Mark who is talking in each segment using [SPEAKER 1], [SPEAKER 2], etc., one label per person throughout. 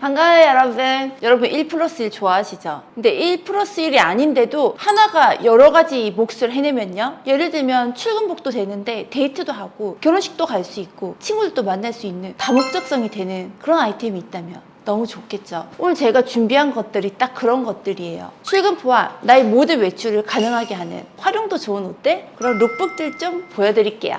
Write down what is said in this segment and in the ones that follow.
[SPEAKER 1] 반가워요 여러분. 여러분 1 플러스 1 좋아하시죠? 근데 1 플러스 1이 아닌데도 하나가 여러 가지 몫을 해내면요. 예를 들면 출근복도 되는데 데이트도 하고 결혼식도 갈 수 있고 친구들도 만날 수 있는 다목적성이 되는 그런 아이템이 있다면 너무 좋겠죠. 오늘 제가 준비한 것들이 딱 그런 것들이에요. 출근포와 나의 모든 외출을 가능하게 하는 활용도 좋은 옷들? 그런 룩북들 좀 보여드릴게요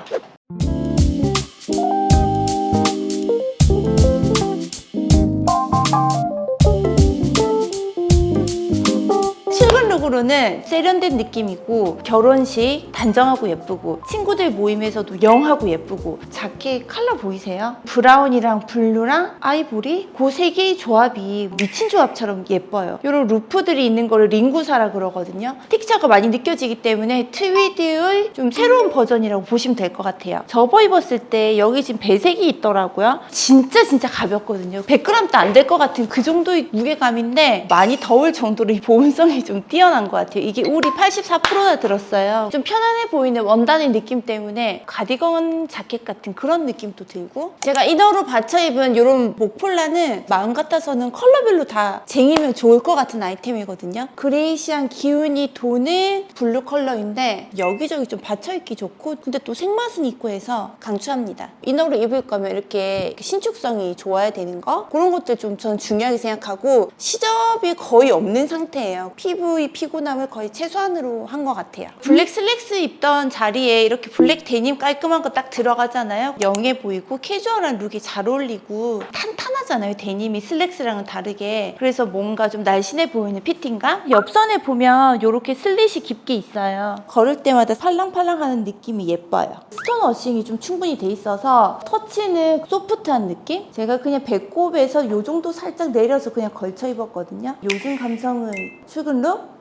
[SPEAKER 1] 출근 룩으로는 세련된 느낌이고 결혼식 단정하고 예쁘고 친구들 모임에서도 영하고 예쁘고 자켓 컬러 보이세요? 브라운이랑 블루랑 아이보리 그 세 개의 조합이 미친 조합처럼 예뻐요. 이런 루프들이 있는 거를 링구사라 그러거든요. 텍스처가 많이 느껴지기 때문에 트위드의 좀 새로운 버전이라고 보시면 될 것 같아요. 접어 입었을 때 여기 지금 배색이 있더라고요. 진짜 진짜 가볍거든요. 100g도 안 될 것 같은 그 정도의 무게감인데 많이 더울 정도로 이 보온성이 좀 뛰어 난것 같아요. 이게 울이 84%나 들었어요. 좀 편안해 보이는 원단의 느낌 때문에 가디건 자켓 같은 그런 느낌도 들고 제가 이너로 받쳐 입은 이런 목폴라는 마음 같아서는 컬러별로 다 쟁이면 좋을 것 같은 아이템이거든요. 그레이시한 기운이 도는 블루 컬러인데 여기저기 좀 받쳐 입기 좋고 근데 또 색맛은 있고 해서 강추합니다. 이너로 입을 거면 이렇게 신축성이 좋아야 되는 거 그런 것들 좀 저는 중요하게 생각하고 시접이 거의 없는 상태예요. 피부의 피곤함을 거의 최소한으로 한 것 같아요. 블랙 슬랙스 입던 자리에 이렇게 블랙 데님 깔끔한 거 딱 들어가잖아요. 영해 보이고 캐주얼한 룩이 잘 어울리고 탄탄하잖아요. 데님이 슬랙스랑은 다르게. 그래서 뭔가 좀 날씬해 보이는 피팅감? 옆선에 보면 이렇게 슬릿이 깊게 있어요. 걸을 때마다 팔랑팔랑하는 느낌이 예뻐요. 스톤 워싱이 좀 충분히 돼 있어서 터치는 소프트한 느낌? 제가 그냥 배꼽에서 이 정도 살짝 내려서 그냥 걸쳐 입었거든요. 요즘 감성은 출근 룩?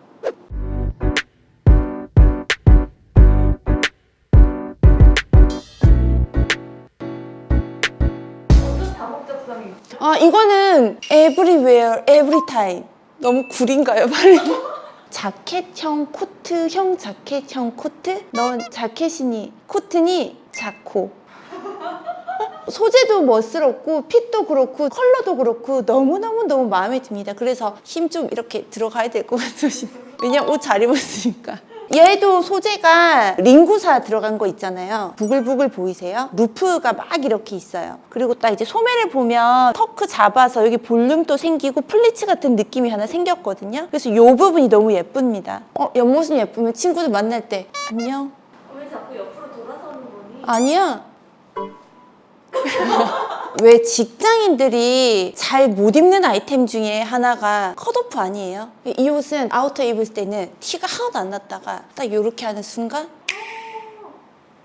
[SPEAKER 1] 아 이거는 everywhere, every time. 너무 구린가요, 발음이? 자켓형 코트형 자켓형 코트? 넌 자켓이니 코트니 자코. 소재도 멋스럽고 핏도 그렇고 컬러도 그렇고 너무너무너무 마음에 듭니다. 그래서 힘 좀 이렇게 들어가야 될 것 같으시네. 왜냐면 옷잘 입었으니까. 얘도 소재가 링구사 들어간 거 있잖아요. 부글부글 보이세요? 루프가 막 이렇게 있어요. 그리고 딱 이제 소매를 보면 터크 잡아서 여기 볼륨도 생기고 플리츠 같은 느낌이 하나 생겼거든요. 그래서 이 부분이 너무 예쁩니다. 어, 옆모습 예쁘면 친구들 만날 때 안녕.
[SPEAKER 2] 왜 자꾸 옆으로 돌아서는 거니?
[SPEAKER 1] 아니야. 왜 직장인들이 잘 못 입는 아이템 중에 하나가 컷오프 아니에요? 이 옷은 아우터 입을 때는 티가 하나도 안 났다가 딱 이렇게 하는 순간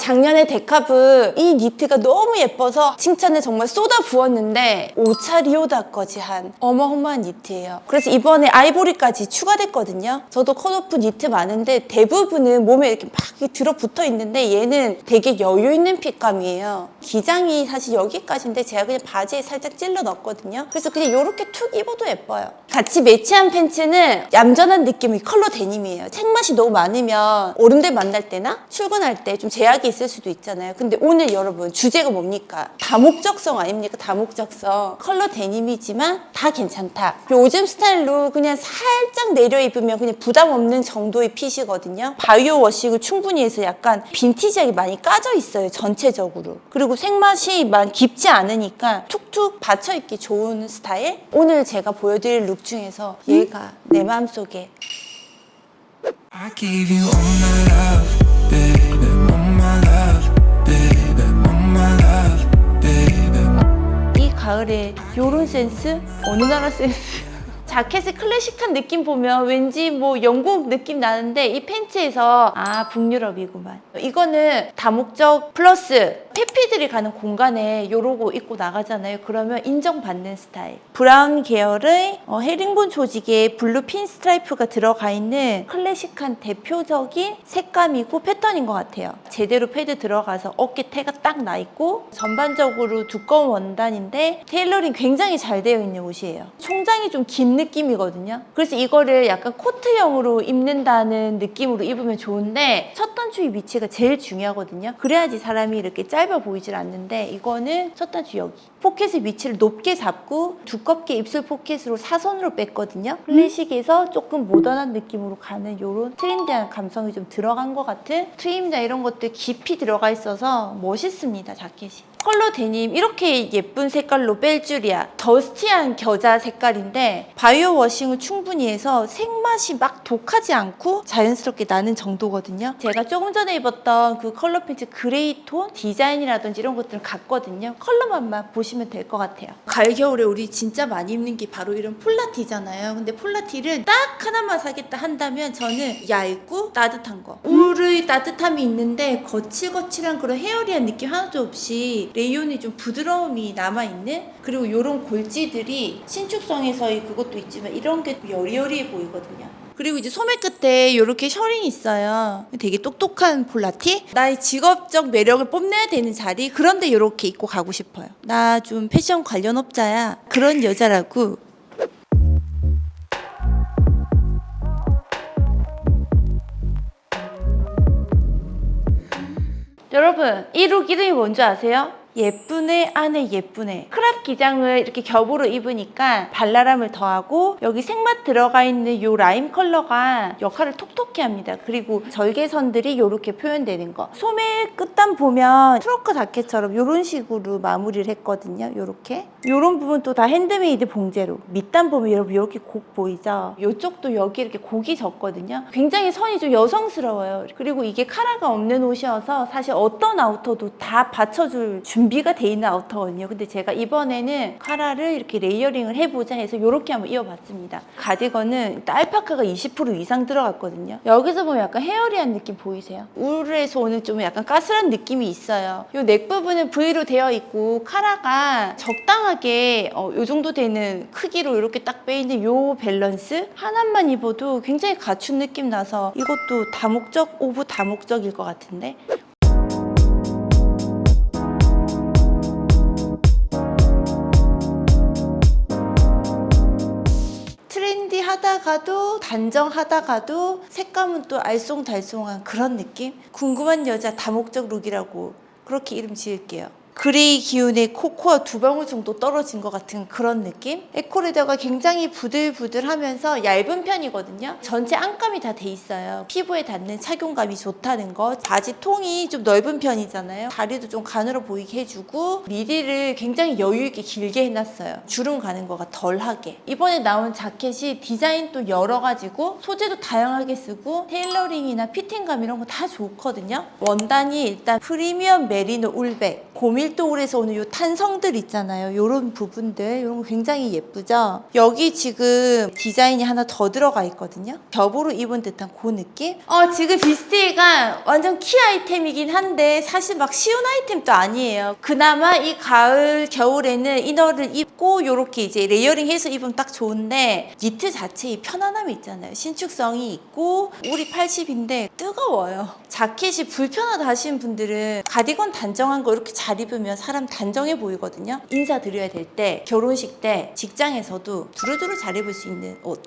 [SPEAKER 1] 작년에 데카브 이 니트가 너무 예뻐서 칭찬을 정말 쏟아 부었는데 오차 리오다까지 한 어마어마한 니트예요. 그래서 이번에 아이보리까지 추가됐거든요. 저도 컷오프 니트 많은데 대부분은 몸에 이렇게 막 들어붙어 있는데 얘는 되게 여유 있는 핏감이에요. 기장이 사실 여기까지인데 제가 그냥 바지에 살짝 찔러 넣었거든요. 그래서 그냥 이렇게 툭 입어도 예뻐요. 같이 매치한 팬츠는 얌전한 느낌의 컬러 데님이에요. 책맛이 너무 많으면 어른들 만날 때나 출근할 때 좀 제약이 있을 수도 있잖아요. 근데 오늘 여러분 주제가 뭡니까? 다목적성 아닙니까? 다목적성. 컬러 데님이지만 다 괜찮다. 요즘 스타일로 그냥 살짝 내려 입으면 그냥 부담 없는 정도의 핏이거든요. 바이오 워싱을 충분히 해서 약간 빈티지하게 많이 까져 있어요. 전체적으로. 그리고 색맛이 막 깊지 않으니까 툭툭 받쳐 입기 좋은 스타일. 오늘 제가 보여드릴 룩 중에서 얘가 내 마음속에
[SPEAKER 3] I gave you all my love, baby,
[SPEAKER 1] 가을에 요런 센스? 어느 나라 센스? 자켓의 클래식한 느낌 보면 왠지 뭐 영국 느낌 나는데 이 팬츠에서 아 북유럽이구만 이거는 다목적 플러스 페피들이 가는 공간에 요러고 입고 나가잖아요. 그러면 인정받는 스타일. 브라운 계열의 어, 헤링본 조직에 블루 핀 스트라이프가 들어가 있는 클래식한 대표적인 색감이고 패턴인 것 같아요. 제대로 패드 들어가서 어깨 태가 딱 나 있고 전반적으로 두꺼운 원단인데 테일러링 굉장히 잘 되어 있는 옷이에요. 총장이 좀 긴 느낌이거든요. 그래서 이거를 약간 코트형으로 입는다는 느낌으로 입으면 좋은데 첫 단추의 위치가 제일 중요하거든요. 그래야지 사람이 이렇게 짧아 보이질 않는데 이거는 첫 단추 여기. 포켓의 위치를 높게 잡고 두껍게 입술 포켓으로 사선으로 뺐거든요. 클래식에서 조금 모던한 느낌으로 가는 이런 트렌디한 감성이 좀 들어간 것 같은 트림이나 이런 것들 깊이 들어가 있어서 멋있습니다, 자켓이. 컬러 데님 이렇게 예쁜 색깔로 뺄 줄이야. 더스티한 겨자 색깔인데 바이오 워싱을 충분히 해서 색맛이 막 독하지 않고 자연스럽게 나는 정도거든요. 제가 조금 전에 입었던 그 컬러 팬츠 그레이 톤 디자인이라든지 이런 것들은 같거든요. 컬러만만 보시면 될 것 같아요. 가을 겨울에 우리 진짜 많이 입는 게 바로 이런 폴라티잖아요. 근데 폴라티를 딱 하나만 사겠다 한다면 저는 얇고 따뜻한 거. 울의 따뜻함이 있는데 거칠거칠한 그런 헤어리한 느낌 하나도 없이 레이온이 좀 부드러움이 남아있는 그리고 이런 골지들이 신축성에서의 그것도 있지만 이런 게 여리여리해 보이거든요. 그리고 이제 소매 끝에 이렇게 셔링이 있어요. 되게 똑똑한 폴라티. 나의 직업적 매력을 뽐내야 되는 자리. 그런데 이렇게 입고 가고 싶어요. 나 좀 패션 관련 업자야. 그런 여자라고. 여러분, 이 룩 이름이 뭔지 아세요? 예쁘네 안에 예쁘네. 크랍 기장을 이렇게 겹으로 입으니까 발랄함을 더하고 여기 색맛 들어가 있는 요 라임 컬러가 역할을 톡톡히 합니다. 그리고 절개선들이 이렇게 표현되는 거. 소매 끝단 보면 트로커 자켓처럼 이런 식으로 마무리를 했거든요 요렇게. 요런 부분도 다 핸드메이드 봉제로. 밑단 보면 여러분 이렇게 곡 보이죠? 요쪽도 여기 이렇게 곡이 졌거든요. 굉장히 선이 좀 여성스러워요. 그리고 이게 카라가 없는 옷이어서 사실 어떤 아우터도 다 받쳐줄 준비 가 돼 있는 아우터거든요. 근데 제가 이번에는 카라를 이렇게 레이어링을 해보자 해서 이렇게 한번 입어봤습니다. 가디건은 알파카가 20% 이상 들어갔거든요. 여기서 보면 약간 헤어리한 느낌 보이세요? 울에서 오는 좀 약간 까슬한 느낌이 있어요. 이 넥 부분은 V로 되어 있고 카라가 적당하게 어, 요 정도 되는 크기로 이렇게 딱 빼있는 요 밸런스? 하나만 입어도 굉장히 갖춘 느낌 나서 이것도 다목적 오브 다목적일 것 같은데 하다가도 단정하다가도 색감은 또 알쏭달쏭한 그런 느낌? 궁금한 여자 다목적 룩이라고 그렇게 이름 지을게요. 그레이 기운의 코코아 두 방울 정도 떨어진 것 같은 그런 느낌? 에코레더가 굉장히 부들부들하면서 얇은 편이거든요. 전체 안감이 다 돼 있어요. 피부에 닿는 착용감이 좋다는 거. 바지 통이 좀 넓은 편이잖아요. 다리도 좀 가늘어 보이게 해주고 미디를 굉장히 여유 있게 길게 해놨어요. 주름 가는 거가 덜하게. 이번에 나온 자켓이 디자인도 여러 가지고 소재도 다양하게 쓰고 테일러링이나 피팅감 이런 거 다 좋거든요. 원단이 일단 프리미엄 메리노 울백 고밀 도 울에서 오는 요 탄성들 있잖아요. 요런 부분들 이런 거 굉장히 예쁘죠. 여기 지금 디자인이 하나 더 들어가 있거든요. 겹으로 입은 듯한 그 느낌. 어 지금 비스티가 완전 키 아이템이긴 한데 사실 막 쉬운 아이템도 아니에요. 그나마 이 가을 겨울에는 이너를 입고 요렇게 이제 레이어링해서 입으면 딱 좋은데 니트 자체의 편안함이 있잖아요. 신축성이 있고 우리 80인데 뜨거워요. 자켓이 불편하다 하시는 분들은 가디건 단정한 거 이렇게 잘 입으면 사람 단정해 보이거든요. 인사드려야 될 때, 결혼식 때, 직장에서도 두루두루 잘 입을 수 있는 옷.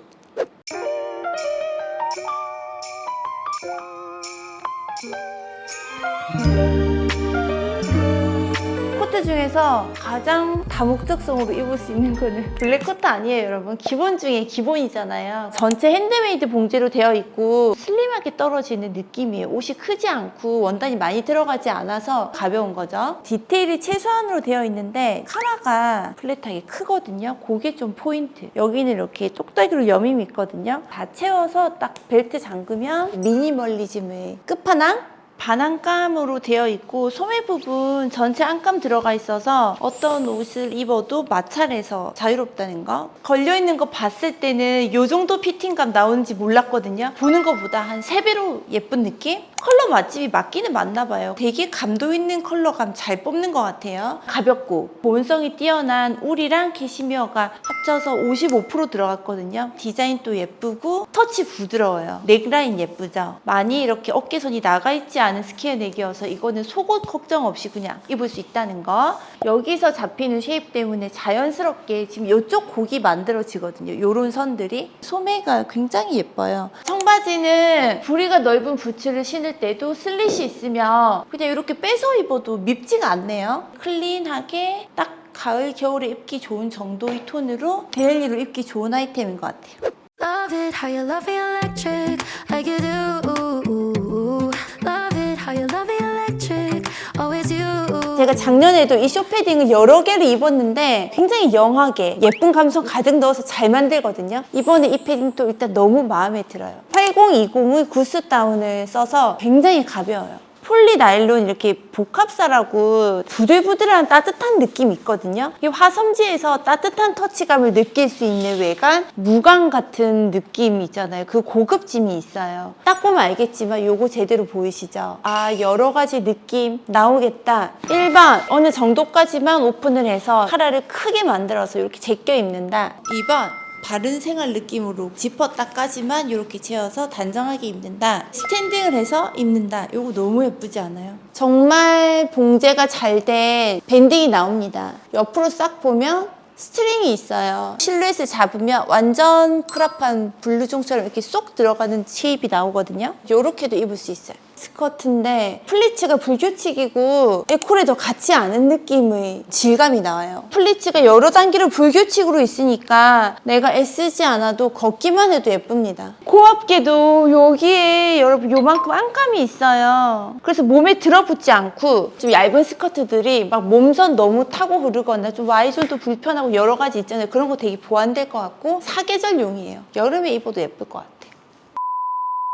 [SPEAKER 1] 중에서 가장 다목적성으로 입을 수 있는 거는 블랙 코트 아니에요, 여러분. 기본 중에 기본이잖아요. 전체 핸드메이드 봉제로 되어 있고 슬림하게 떨어지는 느낌이에요. 옷이 크지 않고 원단이 많이 들어가지 않아서 가벼운 거죠. 디테일이 최소한으로 되어 있는데 카라가 플랫하게 크거든요. 그게 좀 포인트. 여기는 이렇게 똑딱이로 여밈이 있거든요. 다 채워서 딱 벨트 잠그면 미니멀리즘의 끝판왕? 반안감으로 되어 있고 소매 부분 전체 안감 들어가 있어서 어떤 옷을 입어도 마찰해서 자유롭다는 거. 걸려 있는 거 봤을 때는 이 정도 피팅감 나오는지 몰랐거든요. 보는 것보다 한 3배로 예쁜 느낌? 컬러 맛집이 맞기는 맞나 봐요. 되게 감도 있는 컬러감 잘 뽑는 것 같아요. 가볍고 보온성이 뛰어난 울이랑 캐시미어가 합쳐서 55% 들어갔거든요. 디자인도 예쁘고 터치 부드러워요. 넥라인 예쁘죠? 많이 이렇게 어깨선이 나가 있지 않은 스퀘어 넥이어서 이거는 속옷 걱정 없이 그냥 입을 수 있다는 거. 여기서 잡히는 쉐입 때문에 자연스럽게 지금 이쪽 곡이 만들어지거든요. 요런 선들이. 소매가 굉장히 예뻐요. 청바지는 부리가 넓은 부츠를 신을 때도 슬릿이 있으면 그냥 이렇게 빼서 입어도 밉지가 않네요. 클린하게 딱 가을, 겨울에 입기 좋은 정도의 톤으로 데일리로 입기 좋은 아이템인 것 같아요.
[SPEAKER 4] Love it how you love me electric, like you do. Love it how you love me electric, always you.
[SPEAKER 1] 제가 작년에도 이 쇼패딩을 여러 개를 입었는데 굉장히 영하게 예쁜 감성 가득 넣어서 잘 만들거든요. 이번에 이 패딩도 일단 너무 마음에 들어요. 8020의 구스 다운을 써서 굉장히 가벼워요. 폴리 나일론 이렇게 복합사라고 부들부들한 따뜻한 느낌이 있거든요. 이 화섬지에서 따뜻한 터치감을 느낄 수 있는 외관, 무광 같은 느낌이 있잖아요. 그 고급짐이 있어요. 딱 보면 알겠지만 요거 제대로 보이시죠? 아 여러 가지 느낌 나오겠다. 1번 어느 정도까지만 오픈을 해서 카라를 크게 만들어서 이렇게 제껴 입는다. 2번 바른 생활 느낌으로 지퍼 딱까지만 이렇게 채워서 단정하게 입는다. 스탠딩을 해서 입는다. 이거 너무 예쁘지 않아요? 정말 봉제가 잘 된 밴딩이 나옵니다. 옆으로 싹 보면 스트링이 있어요. 실루엣을 잡으면 완전 크랍한 블루종처럼 이렇게 쏙 들어가는 쉐입이 나오거든요. 이렇게도 입을 수 있어요. 스커트인데 플리츠가 불규칙이고 에코레도 같지 않은 느낌의 질감이 나와요. 플리츠가 여러 단계로 불규칙으로 있으니까 내가 애쓰지 않아도 걷기만 해도 예쁩니다. 고압게도 여기에 여러분 요만큼 안감이 있어요. 그래서 몸에 들어붙지 않고 좀 얇은 스커트들이 막 몸선 너무 타고 흐르거나 좀 Y존도 불편하고 여러 가지 있잖아요. 그런 거 되게 보완될 것 같고 사계절용이에요. 여름에 입어도 예쁠 것 같아요.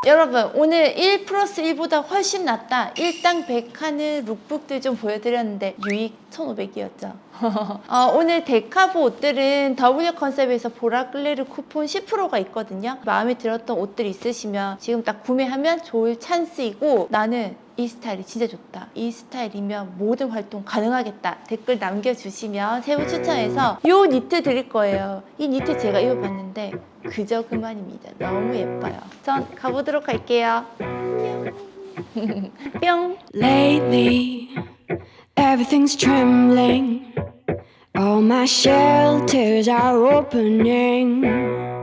[SPEAKER 1] 여러분 오늘 1 플러스 1보다 훨씬 낫다 1당 100 하는 룩북들 좀 보여드렸는데 유익 1500이었죠 어, 오늘 데카보 옷들은 W 컨셉에서 보라클레르 쿠폰 10%가 있거든요 마음에 들었던 옷들 있으시면 지금 딱 구매하면 좋을 찬스이고 나는 이 스타일이 진짜 좋다. 이 스타일이면 모든 활동 가능하겠다. 댓글 남겨주시면 새우 추천해서 이 니트 드릴 거예요. 이 니트 제가 입어봤는데 그저 그만입니다. 너무 예뻐요. 전 가보도록 할게요. 안녕. 뿅.
[SPEAKER 5] Lately, everything's trembling. All my shelters are opening.